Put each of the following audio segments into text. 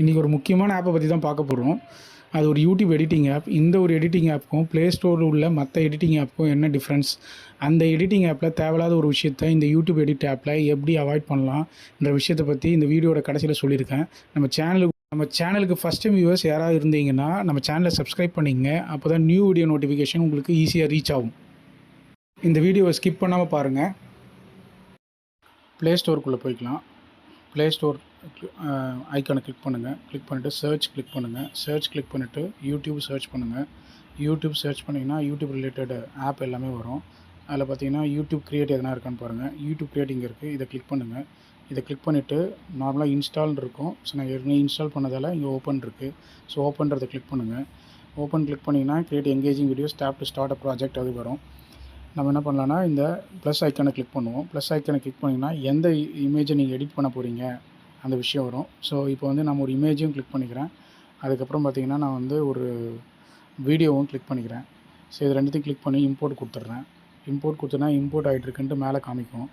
இன்றைக்கி ஒரு முக்கியமான ஆப்பை பற்றி தான் பார்க்க போகிறோம் அது ஒரு யூடியூப் எடிட்டிங் ஆப் இந்த ஒரு எடிட்டிங் ஆப்புக்கும் ப்ளே ஸ்டோரில் உள்ள மற்ற எடிட்டிங் ஆப்புக்கும் என்ன டிஃப்ரென்ஸ் அந்த எடிட்டிங் ஆப்பில் தேவையில்லாத ஒரு விஷயத்தை இந்த யூடியூப் எடிட் ஆப்பில் எப்படி அவாய்ட் பண்ணலாம்ன்ற விஷயத்தை பற்றி இந்த வீடியோட கடைசியில் சொல்லியிருக்கேன். நம்ம சேனலுக்கு நம்ம சேனலுக்கு ஃபஸ்ட் டைம் வியூவர்ஸ் யாராவது இருந்தீங்கன்னா நம்ம சேனலை சப்ஸ்கிரைப் பண்ணிங்க. அப்போ தான் நியூ வீடியோ நோட்டிஃபிகேஷன் உங்களுக்கு ஈஸியாக ரீச் ஆகும். இந்த வீடியோவை ஸ்கிப் பண்ணாமல் பாருங்கள் ப்ளே ஸ்டோருக்குள்ளே போய்க்கலாம். ப்ளே ஸ்டோர் ஐக்கானை கிளிக் பண்ணுங்கள் கிளிக் பண்ணிவிட்டு சர்ச் கிளிக் பண்ணுங்கள் சர்ச் கிளிக் பண்ணிவிட்டு யூடியூப் சர்ச் பண்ணுங்கள் யூடியூப் சர்ச் பண்ணிங்கன்னா யூடியூப் ரிலேட்டட் ஆப் எல்லாமே வரும். அதில் பார்த்தீங்கன்னா யூடியூப் க்ரியேட் எதனா இருக்கான்னு பாருங்கள் யூடியூப் க்ரியேட் இங்கே இருக்குது இதை கிளிக் பண்ணுங்கள் இதை கிளிக் பண்ணிவிட்டு நார்மலாக இன்ஸ்டால் இருக்கும். ஸோ நான் ஏற்கனவே இன்ஸ்டால் பண்ணதால் இங்கே ஓப்பன் இருக்குது ஸோ ஓப்பன்றதை கிளிக் பண்ணுங்கள் ஓப்பன் கிளிக் பண்ணிங்கன்னா create engaging videos tap to start a project அது வரும். நம்ம என்ன பண்ணலான்னா இந்த ப்ளஸ் ஐக்கானை கிளிக் பண்ணுவோம். ப்ளஸ் ஐக்கானை கிளிக் பண்ணிங்கன்னா எந்த இமேஜை நீங்கள் எடிட் பண்ண போகிறீங்க அந்த விஷயம் வரும். ஸோ இப்போ வந்து நம்ம ஒரு இமேஜையும் கிளிக் பண்ணிக்கிறேன். அதுக்கப்புறம் பார்த்தீங்கன்னா நான் வந்து ஒரு வீடியோவும் கிளிக் பண்ணிக்கிறேன். ஸோ இது ரெண்டுத்தையும் கிளிக் பண்ணி இம்போர்ட் கொடுத்துட்றேன். இம்போர்ட் கொடுத்தனா இம்போர்ட் ஆகிட்டு இருக்குன்ட்டு மேலே காமிக்கும்.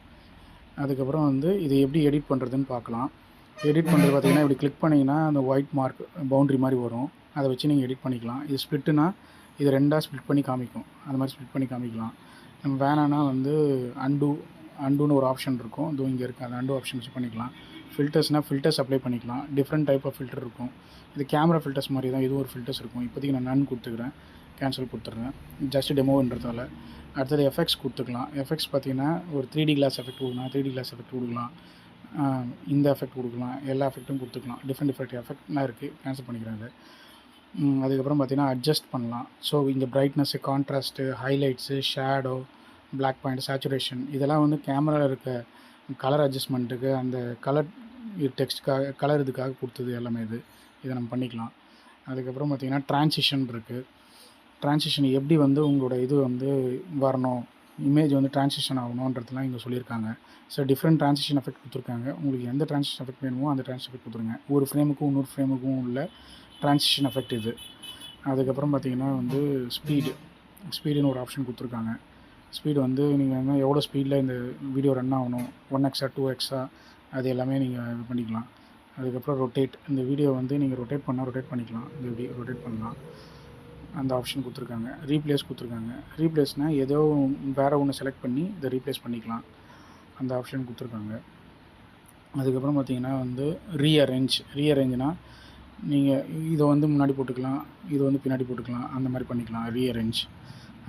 அதுக்கப்புறம் வந்து இதை எப்படி எடிட் பண்ணுறதுன்னு பார்க்கலாம் எடிட் பண்ணுறது பார்த்தீங்கன்னா இப்படி கிளிக் பண்ணிங்கன்னா அந்த ஒயிட் மார்க் பவுண்ட்ரி மாதிரி வரும். அதை வச்சு நீங்கள் எடிட் பண்ணிக்கலாம். இது ஸ்ப்ளிட்டுனா இது ரெண்டாக ஸ்ப்ளிட் பண்ணி காமிக்கும். அந்த மாதிரி ஸ்ப்ளிட் பண்ணி காமிக்கலாம். நம்ம வேணான்னா வந்து அண்டு அண்டுன்னு ஒரு ஆப்ஷன் இருக்கும். இதுவும் இங்கே இருக்குது அந்த அண்டு ஆப்ஷன் வச்சு பண்ணிக்கலாம். ஃபில்டர்ஸ்னால் ஃபில்டர்ஸ் அப்ளை பண்ணிக்கலாம். டிஃப்ரெண்ட் டைப் ஆஃப் ஃபில்டர் இருக்கும். இது கேமரா ஃபில்டர்ஸ் மாதிரி தான். இது ஒரு ஃபில்டர்ஸ் இருக்கும். இப்போதைக்கு நான் நன் கொடுத்துக்கிறேன். கேன்சல் கொடுத்துட்றேன். ஜஸ்ட் டெமோன்றதால அடுத்தது எஃபெக்ட்ஸ் கொடுத்துக்கலாம். எஃபெக்ட்ஸ் பார்த்தீங்கன்னா ஒரு த்ரீ டி கிளாஸ் எஃபெக்ட் கொடுக்கலாம். த்ரீ டி கிளாஸ் எஃபெக்ட் கொடுக்கலாம். இந்த எஃபெக்ட் கொடுக்கலாம். எல்லா எஃபெக்ட்டும் கொடுத்துக்கலாம். டிஃப்ரெண்ட் டிஃப்ரெண்ட் எஃபெக்ட்லாம் இருக்குது கேன்சல் பண்ணிக்கிறேன் அதை அதுக்கப்புறம் பார்த்தீங்கன்னா அட்ஜஸ்ட் பண்ணலாம். ஸோ இங்கே brightness contrast highlights shadow black point saturation இதெல்லாம் வந்து கேமராவில் இருக்க கலர் அட்ஜஸ்ட்மெண்ட்டுக்கு அந்த கலர் டெக்ஸ்ட்டுக்காக கலர் இதுக்காக கொடுத்தது எல்லாமே இது. இதை நம்ம பண்ணிக்கலாம். அதுக்கப்புறம் பார்த்தீங்கன்னா ட்ரான்சிஷன் இருக்குது ட்ரான்சிஷன் எப்படி வந்து உங்களோட இது வந்து வரணும்? இமேஜ் வந்து ட்ரான்சிஷன் ஆகணுன்றதுலாம் இங்கே சொல்லியிருக்காங்க. ஸோ டிஃப்ரெண்ட் ட்ரான்சிஷன் எஃபெக்ட் கொடுத்துருக்காங்க. உங்களுக்கு எந்த ட்ரான்சிஷன் எஃபெக்ட் வேணுமோ அந்த ட்ரான்சிஷன் எஃபெக்ட் கொடுத்துருங்க. ஒரு ஃப்ரேமுக்கும் இன்னொரு ஃப்ரேமுக்கும் உள்ள ட்ரான்சிஷன் எஃபெக்ட் இது. அதுக்கப்புறம் பார்த்தீங்கன்னா வந்து ஸ்பீடு ஸ்பீடுன்னு ஒரு ஆப்ஷன் கொடுத்துருக்காங்க. ஸ்பீடு வந்து நீங்கள் வந்து எவ்வளோ ஸ்பீடில் இந்த வீடியோ ரன் ஆகணும்? ஒன் எக்ஸா டூ எக்ஸா அது எல்லாமே நீங்கள் இது பண்ணிக்கலாம். அதுக்கப்புறம் ரொட்டேட் இந்த வீடியோ வந்து நீங்கள் ரொட்டேட் பண்ணால் ரொட்டேட் பண்ணிக்கலாம். இந்த வீடியோ ரொட்டேட் பண்ணலாம். அந்த ஆப்ஷன் கொடுத்துருக்காங்க. ரீப்ளேஸ் கொடுத்துருக்காங்க. ரீப்ளேஸ்னால் ஏதோ வேறு ஒன்று செலக்ட் பண்ணி இதை ரீப்ளேஸ் பண்ணிக்கலாம். அந்த ஆப்ஷன் கொடுத்துருக்காங்க. அதுக்கப்புறம் பார்த்தீங்கன்னா வந்து ரீஅரேஞ்ச் ரீஅரேஞ்ச்னா நீங்கள் இதை வந்து முன்னாடி போட்டுக்கலாம் இது வந்து பின்னாடி போட்டுக்கலாம் அந்த மாதிரி பண்ணிக்கலாம் ரீஅரேஞ்ச்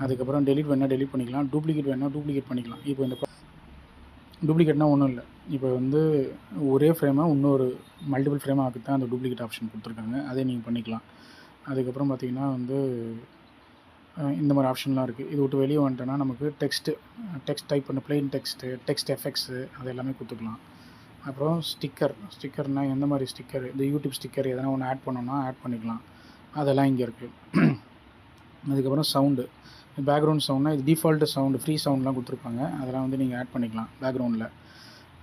அதுக்கப்புறம் டெலிட் வேணால் டெலிட் பண்ணிக்கலாம் டூப்ளிகேட் வேணால் டூப்ளிகேட் பண்ணிக்கலாம். இப்போ இந்த டூப்ளிகேட்னால் ஒன்றும் இல்லை. இப்போ வந்து ஒரே ஃப்ரேமை இன்னொரு மல்டிபிள் ஃப்ரேமாக ஆக்கு தான் அந்த டூப்ளிகேட் ஆப்ஷன் கொடுத்துருக்காங்க. அதே நீங்கள் பண்ணிக்கலாம். அதுக்கப்புறம் பார்த்தீங்கன்னா வந்து இந்த மாதிரி ஆப்ஷன்லாம் இருக்குது இது விட்டு வெளியே வந்துட்டோன்னா நமக்கு டெக்ஸ்ட்டு டெக்ஸ்ட் டைப் பண்ண plain டெக்ஸ்ட்டு டெக்ஸ்ட் எஃபெக்ட்ஸு அது எல்லாமே கொடுத்துக்கலாம். அப்புறம் ஸ்டிக்கர் ஸ்டிக்கர்னால் எந்த மாதிரி ஸ்டிக்கர் இந்த யூடியூப் ஸ்டிக்கர் எதனா ஒன்று ஆட் பண்ணோன்னா ஆட் பண்ணிக்கலாம். அதெல்லாம் இங்கே இருக்குது அதுக்கப்புறம் சவுண்டு பேக்ரவுண்ட் சவுண்ட்னா இது டிஃபால்ட்டு சவுண்டு ஃப்ரீ சவுண்ட்லாம் கொடுத்துருப்பாங்க. அதெல்லாம் வந்து நீங்கள் ஆட் பண்ணிக்கலாம் பேக்ரவுண்டில்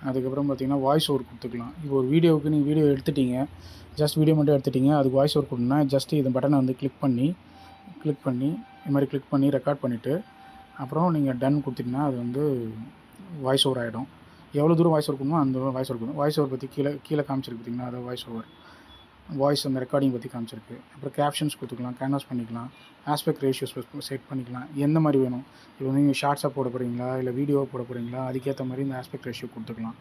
அதுக்கப்புறம் பார்த்தீங்கன்னா வாய்ஸ் ஓவர் கொடுத்துக்கலாம். இப்போ ஒரு வீடியோவுக்கு நீங்கள் வீடியோ எடுத்துட்டீங்க. ஜஸ்ட் வீடியோ மட்டும் எடுத்துட்டீங்க. அதுக்கு வாய்ஸ் ஓவர் கொடுனா ஜஸ்ட் இந்த பட்டனை வந்து கிளிக் பண்ணி கிளிக் பண்ணி இது மாதிரி கிளிக் பண்ணி ரெக்கார்ட் பண்ணிவிட்டு அப்புறம் நீங்கள் டன் கொடுத்தீங்கன்னா அது வந்து வாய்ஸ் ஓவர் ஆகிடும் எவ்வளோ தூரம் வாய்ஸ் ஓவர் கொடுக்கணுமோ அந்த வாய்ஸ் ஓவர் கொடுக்கணும். வாய்ஸ் ஓவர் பற்றி கீழே கீழே காமிச்சிருக்கு பார்த்தீங்கன்னா அது வாய்ஸ் ஓவர் வாய்ஸ் அந்த ரெக்கார்டிங் பற்றி காமிச்சிருக்கு. அப்புறம் கேப்ஷன்ஸ் கொடுத்துக்கலாம் கேன்வாஸ் பண்ணிக்கலாம் ஆஸ்பெக்ட் ரேஷியோஸ் செட் பண்ணிக்கலாம். எந்த மாதிரி வேணும்? இப்போ வந்து நீங்கள் ஷார்ட்ஸாக போட போகிறீங்களா இல்லை வீடியோவாக போட போகிறீங்களா அதுக்கேற்ற மாதிரி இந்த ஆஸ்பெக்ட் ரேஷியோ கொடுத்துக்கலாம்.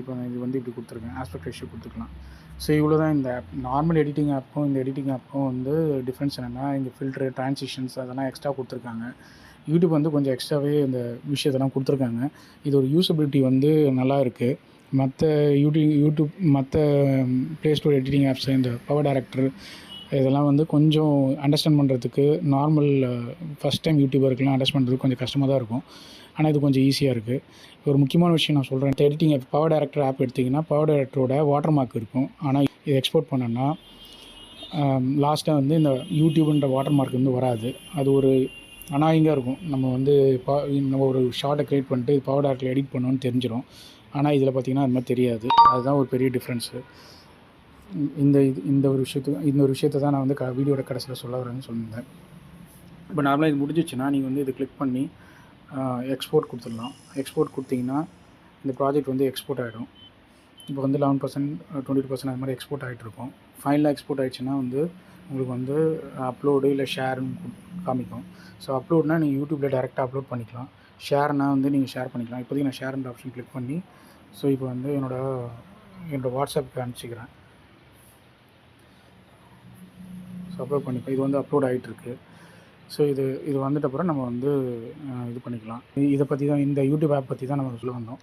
இப்போ நான் இது வந்து இப்படி கொடுத்துருக்கேன். ஆஸ்பெக்ட் ரேஷியோ கொடுத்துக்கலாம். ஸோ இவ்வளோ தான் இந்த ஆப் நார்மல் எடிட்டிங் ஆப்பும் இந்த எடிட்டிங் ஆப்பும் வந்து டிஃப்ரென்ஸ் என்னென்னா இந்த ஃபில்ட்ரு ட்ரான்சிஷன்ஸ் அதெல்லாம் எக்ஸ்ட்ரா கொடுத்துருக்காங்க. யூடியூப் வந்து கொஞ்சம் எக்ஸ்ட்ராவே இந்த விஷயத்தெல்லாம் கொடுத்துருக்காங்க. இது ஒரு யூசபிலிட்டி வந்து நல்லா இருக்குது மற்ற யூடியூப் யூடியூப் மற்ற ப்ளே ஸ்டோர் எடிட்டிங் ஆப்ஸ் இந்த பவர் டேரக்டர் இதெல்லாம் வந்து கொஞ்சம் அண்டர்ஸ்டாண்ட் பண்ணுறதுக்கு நார்மல் ஃபஸ்ட் டைம் யூடியூபருக்குலாம் அண்டர்ஸ்ட் பண்ணுறதுக்கு கொஞ்சம் கஷ்டமாக தான் இருக்கும். ஆனால் இது கொஞ்சம் ஈஸியாக இருக்குது ஒரு முக்கியமான விஷயம் நான் சொல்கிறேன் editing app power director app எடுத்திங்கன்னா பவர் டேரக்டரோட வாட்டர் மார்க் இருக்கும். ஆனால் இது எக்ஸ்போர்ட் பண்ணோன்னா லாஸ்ட்டாக வந்து இந்த யூடியூப்ன்ற வாட்டர் மார்க் வந்து வராது. அது ஒரு அநாயகமாக இருக்கும். நம்ம வந்து பா நம்ம ஒரு ஷார்ட்டை க்ரியேட் பண்ணிட்டு பவர் டேரக்டில் எடிட் பண்ணோன்னு தெரிஞ்சிடும் ஆனால் இதில் பார்த்தீங்கன்னா அது மாதிரி தெரியாது. அதுதான் ஒரு பெரிய டிஃப்ரென்ஸு இந்த இது இந்த ஒரு விஷயத்து இந்த ஒரு விஷயத்தை தான் நான் வந்து க வீடியோட கடைசியில் சொல்ல வரேன்னு சொல்லியிருந்தேன். இப்போ நார்மலாக இது முடிஞ்சிச்சுன்னா நீங்கள் வந்து இது கிளிக் பண்ணி எக்ஸ்போர்ட் கொடுத்துடலாம். எக்ஸ்போர்ட் கொடுத்தீங்கன்னா இந்த ப்ராஜெக்ட் வந்து எக்ஸ்போர்ட் ஆகிடும் இப்போ வந்து eleven percent twenty two percent அது மாதிரி எக்ஸ்போர்ட் ஆகிட்ருக்கும் ஃபைனலாக எக்ஸ்போர்ட் ஆகிடுச்சுன்னா வந்து உங்களுக்கு வந்து அப்லோடு இல்லை ஷேர்னு காமிக்கும். ஸோ அப்லோட்னா நீங்கள் யூடியூப்பில் டேரெக்டாக அப்லோட் பண்ணிக்கலாம். ஷேர்னா வந்து நீங்கள் ஷேர் பண்ணிக்கலாம். இப்போதைக்கு நான் ஷேர்ன்ற ஆப்ஷன் கிளிக் பண்ணி ஸோ இப்போ வந்து என்னோடய என்னோடய வாட்ஸ்அப்புக்கு அனுப்பிச்சிக்கிறேன். ஸோ அப்லோட் பண்ணிப்பேன் இது வந்து அப்லோட் ஆகிட்டுருக்கு ஸோ இது இது வந்துட்டப்புறம் நம்ம வந்து இது பண்ணிக்கலாம். இதை பற்றி தான் இந்த யூடியூப் ஆப் பற்றி தான் நம்ம சொல்ல வந்தோம்.